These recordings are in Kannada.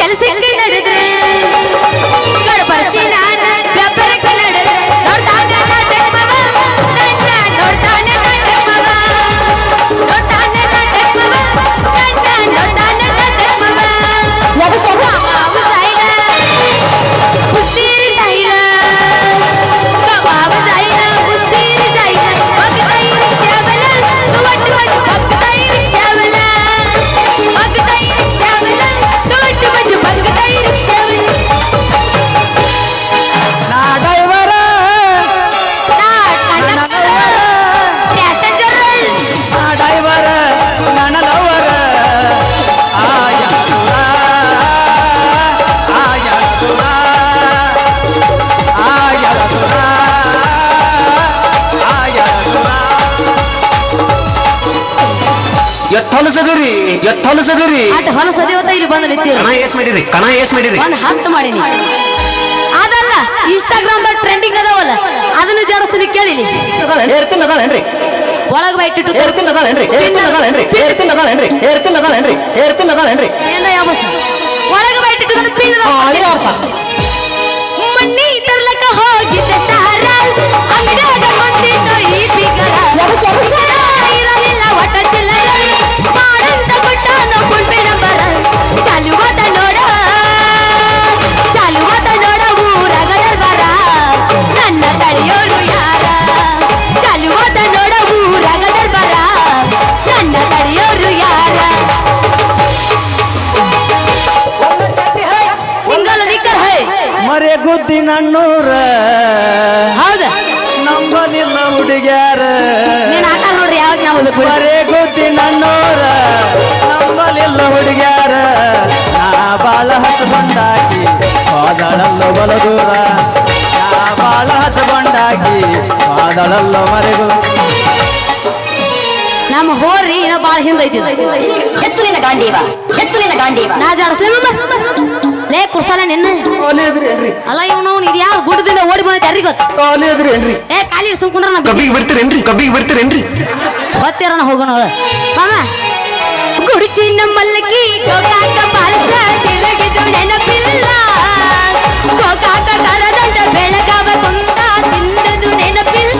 ಕೆಲಸಕ್ಕೆ ನಡೆದ್ರೆ ಹೊಲಸದಿರಿ ಎಟ್ ಹೊಲಸದಿರಿ. ಅಟ್ ಹೊಲಸದಿ ಹೊತ್ತ ಇಲ್ಲಿ ಬಂದು ನಿಂತೀರ. ಕಣ ಏಸ್ ಮಾಡಿರಿ ಕಣ ಏಸ್ ಮಾಡಿರಿ. ಒಂದು ಹತ್ತು ಮಾಡೀನಿ ಅದಲ್ಲ ಇನ್ಸ್ಟಾಗ್ರಾಮ್ದಾಗ ಟ್ರೆಂಡಿಂಗ್ ಅದಾವಲ್ಲ ಅದನ್ನ ಜಾಡಿಸ್ತೀನಿ ಕೇಳಿನಿ ಹೇರ್ ಪಿಲ್ ಅದಾಳೇನ್ರಿ ಒಳಗೆ ಬೈಟಿಟ್ಟು ಹೇರ್ ಪಿಲ್ ಅದಾಳೇನ್ರಿ ಹೇರ್ ಪಿಲ್ ಅದಾಳೇನ್ರಿ ಹೇರ್ ಪಿಲ್ ಅದಾಳೇನ್ರಿ ಹೇರ್ ಪಿಲ್ ಅದಾಳೇನ್ರಿ ಹೇರ್ ಪಿಲ್ ಅದಾಳೇನ್ರಿ ಏನ ಯಾವ ಒಳಗೆ ಬೈಟಿಟ್ಟು ಪಿನ್ ಅದಾಳ. ಮಣ್ಣಿ ತರ್ಲಕ್ಕ ಹೋಗಿದ್ದೆ. ಹುಡುಗ್ಯಾರ ನೀನ್ ಆಟ ನೋಡ್ರಿ ಯಾವಾಗ ನಾವು ಬರೇ ಮರೆ ನನ್ನೋರ ನಮ್ಮಲಿಲ್ಲ ಹುಡುಗ್ಯಾರ. ನಾ ಬಾಳ ಬಂದಾಗಿ ಹೋದಳಲ್ಲ ಬಲದೂರ ನಾ ಬಾಳ ಹಚ್ಕೊಂಡಾಕಿ ಹೋದಳಲ್ಲ ಮರೆಗೂ ನಮ್ಮ ಹೋರಿ ಏನೋ ಬಾಳ ಹಿಂದೈತಿ ಹೆಚ್ಚು ನಿನ್ನ ಗಾಂಡೀವ ಹೆಚ್ಚು ನಿನ್ನ ಗಾಂಡೀವ. ನಾ ಜಾಡಸ್ಲೇ ಲೇ ಕುರ್ಸಲ ನಿನ್ನ. ಖಾಲಿ ಅದ್ರಿ ಏನ್ರಿ? ಅಲ್ಲ ಇವನು ಇದು ಯಾವ ಗುಡ್ಡದಿಂದ ಓಡಿ ಬಂದೈತೆ ಯಾರಿಗ ಗೊತ್ತು? ಖಾಲಿ ಅದ್ರಿ ಏನ್ರಿ? ಏ ಖಾಲಿ ಸುಮ್ ಕುಂದ್ರ ನಾ ಕಬ್ಬಿಗೆ ಬರ್ತೀರೇನ್ರಿ ಕಬ್ಬಿಗೆ ಬರ್ತೀರೇನ್ರಿ ಹೊತ್ತಿರೋಣ ಹೋಗೋಣ ಅವಳ. ಮಾಮ ಗುಡಿಚಿ ನಮ್ಮಲ್ಲಕ್ಕಿ ಗೋಕಾಕ ಪಾಲ್ಸ ತಿರುಗಿದು ನೆನಪಿಲ್ಲ. ಗೋಕಾಕ ಕರದಂಡ ಬೆಳಗಾವ ಕುಂತ ತಿಂದದು ನೆನಪಿಲ್ಲ.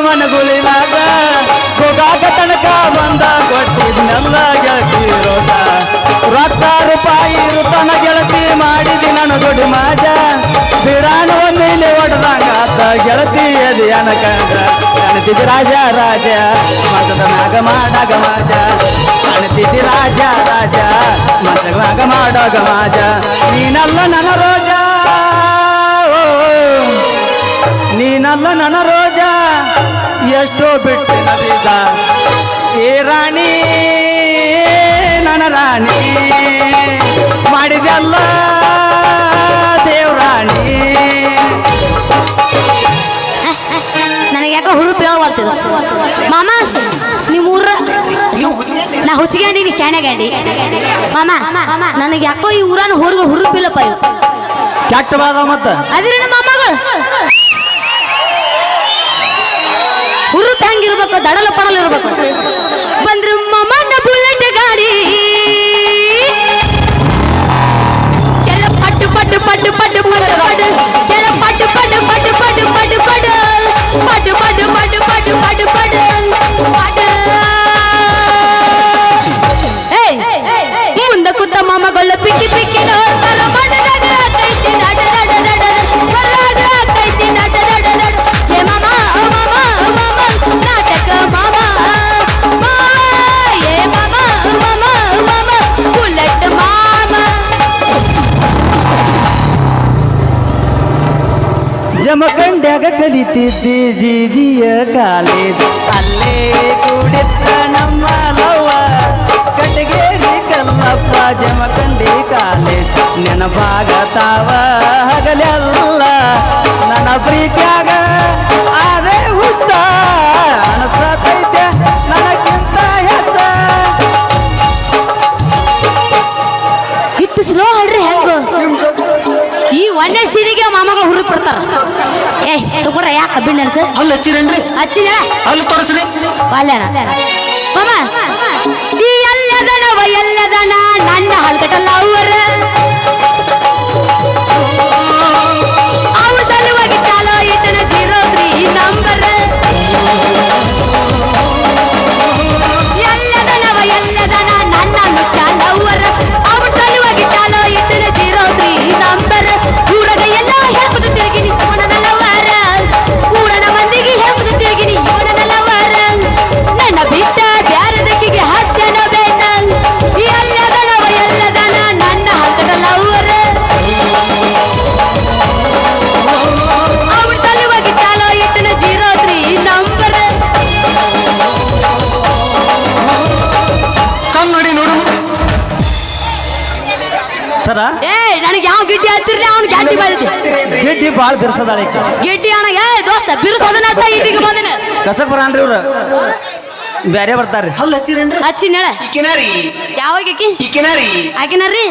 ಮಲಗಿದ್ದ ಮನಗುಳಿನಾಗ ಗೋಗಾಗ ತನಕ ಬಂದ ಕೊಟ್ಟಿದ್ನೆಲ್ಲ ಗೆಳತಿ ರೋಗ ರೊಕ್ಕ ರೂಪಾಯಿ ರೂಪನ ಗೆಳತಿ ಮಾಡಿದಿ ನನ್ನ ದೊಡ್ಡ ಮಾಜ. ಬಿರಾನ ಮೇಲೆ ಒಡೆದಂಗ ಆತ ಗೆಳತಿ ಅದು ಅನಕಂಗ ಕಾಣ್ತಿದ್ದಿ ರಾಜ ರಾಜ, ಮತದ ನಾಗ ಮಾಡಾಗ ಮಾಜ. ಕಾಣ್ತಿದ್ದಿ ರಾಜ ರಾಜ ಮತದ ಮ್ಯಾಗ ಮಾಡಾಗ ಮಾಜ. ನೀನಲ್ಲ ನನ್ನ ರೋಜ. ನೀನಲ್ಲ ನನ್ನ ರೋಜ. ಎಷ್ಟೋ ಬಿಟ್ಟಿನ ಬೀಜ ಏ ರಾಣಿ ನನ್ನ ರಾಣಿ ಮಾಡಿದೆಲ್ಲ ದೇವ್ರಾಣಿ ನನಗೆ ಯಾಕೋ ಹುರುಪು ಹೇಳ್ಬಾರ್ತಿದ ಮಾಮ ನಿಮ್ಮ ಊರ ನಾ ಹುಚ್ಚಿಗ್ಯಾಂಡಿ ನೀ ಶಾಣ್ಯಾಗ್ಯಾಂಡಿ ಮಾಮ ನನಗೆ ಯಾಕೋ ಈ ಊರನ್ನು ಹುರುಗಳು ಹುರುಪಿಲ್ಲಪ್ಪ ಇವತ್ತು ಕೆಟ್ಟ ಬಾದ ಮತ್ತ. ಅದಿರ ನಮ್ಮ ಮಾಮಗಳು? ಹೆಂಗಿರ್ಬೇಕು ದಡಲ ಪಡಲ್ ಇರ್ಬೇಕು ಬಂದ್ರು ಮಮ್ಮನ ಬುಲೆಟ್ ಗಾಡಿ ಎಲ್ಲ ಪಟ್ಟು ಪಟ್ಟು ಪಟ್ಟು ಪಟ್ಟು ಪಟ್ಟು ಪಟ್ಟು ಎಲ್ಲ ಪಟ್ಟು ಜಮಖಂಡ್ಯಾಗ ಕಲಿತಿದ್ದಿ ಜಿಜಿಯ ಕಾಲೇಜ್. ಅಲ್ಲೇ ಕೂಡಿತ್ತ ನಮ್ಮ ಲವ್ವ, ಕಟಗೇರಿ ಕಲ್ಲಪ್ಪ ಜಮಖಂಡಿ ಕಾಲೇಜ್. ನೆನಪಾಗತಾವ ಹಗಲೆಲ್ಲ, ನನ್ನ ಪ್ರೀತಿಯ ಏ ಸುಬ್ರ ಯಾಕೆ ಕಬ್ಬಿಣ ನೆನ್ಸ ಅಲ್ಲಿ ಹಚ್ಚಿರೇನ್ರಿ? ಹಚ್ಚಿನ ಅಲ್ಲಿ ತೋರಿಸ್ರಿ. ಬಾಲ್ಯನ? ಮಾಮ ಈ ಎಲ್ಲದನವ ಎಲ್ಲದನ ನನ್ನ ಹಲ್ಕಟಲ್ಲ ಅವ್ರ ಸರ? ಏ ನನಗೆ ಯಾವ ಗಿಡ್ಡಿ ಹಚ್ಚಿರ್ಲಿ? ಅವ್ನು ಗ್ಯಾಟಿ ಬಂದಿದ್ದೆ ಗಿಡ್ಡಿ ಭಾಳ ಬಿರ್ಸದಾಳ ಈಗ. ಗಿಡ್ಡಿ ಅಣ್ಣ ಏ ದೋಸ್ತ ಬಿರುಸೋದನ್ನ ಇಲ್ಲಿಗೆ ಬಂದಿನ. ಕಸಕ್ ಬರಾನ್ರಿ ಇವ್ರು. ಬೇರೆ ಬರ್ತಾರ್ರಿ. ಹಲ್ಲ ಹಚ್ಚಿರೇನ್ರಿ? ಹಚ್ಚಿ ಕಿನಾರಿ ಯಾವಾಗ ಆಕಿ ಈಕಿನಾರಿ? ಆಕಿನರ್ರಿ?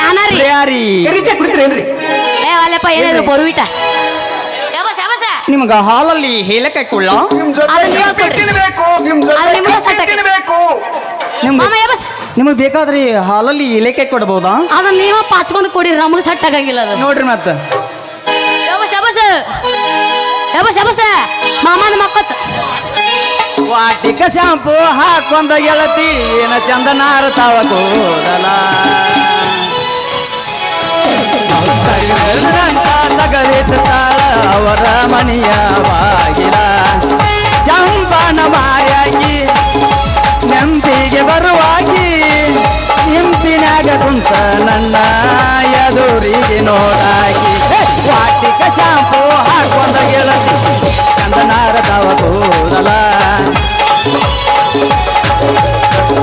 ನಾನಾರಿ ಯಾರಿ ರೀಚೆ ಕುಡಿತ್ರೇನ್ರಿ? ಏ ಅಲ್ಲಪ್ಪ ಏನಾದ್ರು ಬರುವಿಟ? ಯಾವ ಯಾವಸ ನಿಮ್ಗ ಹಾಲಲ್ಲಿ ಹೇಳಕ್ಕೆ ಕೊಳ್ಳ ನಿಮ್ ಜೊತೆ ತಿನ್ಬೇಕು ನಿಮ್ ಅದು ನಿಮ್ಗೆ ಸಾಕಾಗಿ. ತಿನ್ಬೇಕು ನಿಮ್ಗೆ ಮಾಮ ಯಾವಸ್ ನಿಮಗೆ ಬೇಕಾದ್ರಿ ಹಾಲಲ್ಲಿ ಇಲೇಕೆ ಕೊಡ್ಬೋದಾ? ಅದನ್ನ ನೀವ ಪಾಚ್ಕೊಂಡು ಕೊಡಿರಿ ನಮಗೆ ಸಟ್ ಆಗಂಗಿಲ್ಲ ಅದು ನೋಡ್ರಿ ಮತ್ತ. ಯಾವಸ್ ಯಾವಸ ಯಾವಸ್ ಯಾವಸ ಮಾಮನ ಮಕ್ಕತ್. ವಾಟಿಕ ಶಾಂಪು ಹಾಕೊಂಡ ಗೆಳತಿ ಏನ ಚಂದ ನಾರತಾವ ಕೂದಲ. ತಗದಿತ್ತಾಳ ಅವರ ಮನೆಯ ಬಾಗಿಲ ಚಂಪನ ಮಾಯಾಗಿ ನೆಂಪಿಗೆ ಬರುವಾಗ ಕುಂತ ನನ್ನ ಎದುರಿಗೆ ನೋಡಾಗಿ ಹೇ! ವಾಟಿಕ ಶಾಂಪು ಹಾಕೊಂಡ ಗೆಳತಿ. ಚಂದನಾರದವ ಕೂದಲ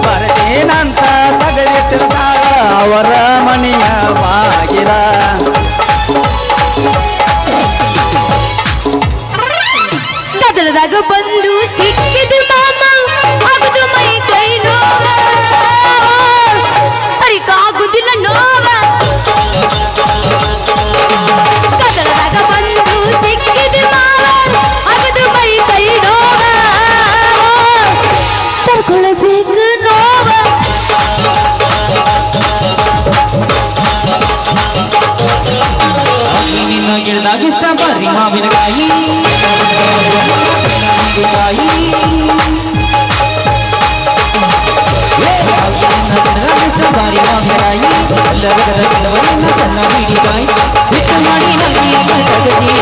ಬರದೇನಂತ ತಗದಿಟ್ಟಿರ್ತಾಳ ಅವರ ಮನೆಯ ಬಾಗಿಲ. ಕದಲದಾಗ ಬಂದು ಇಷ್ಟ ಬರ್ರಿ ಮಾವಿನಕಾಯಿ ಮಾವಿನಕಾಯಿ ಇಷ್ಟ ಬಾರಿ ಮಾವಿನಕಾಯಿ ಎಲ್ಲದರ ಕೆಲವರನ್ನ ಸಣ್ಣ ಬೀಡಿಕಾಯಿ ಹಿಟ್ಟು ಮಾಡಿ ನಲ್ಲಿಯ ಗಗದಿ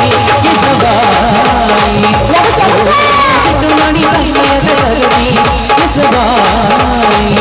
ಎಸಬಾಯಿ ಹಿಟ್ಟು ಮಾಡಿ ನಲ್ಲಿಯ ಗಗದಿ ಎಸಬಾಯಿ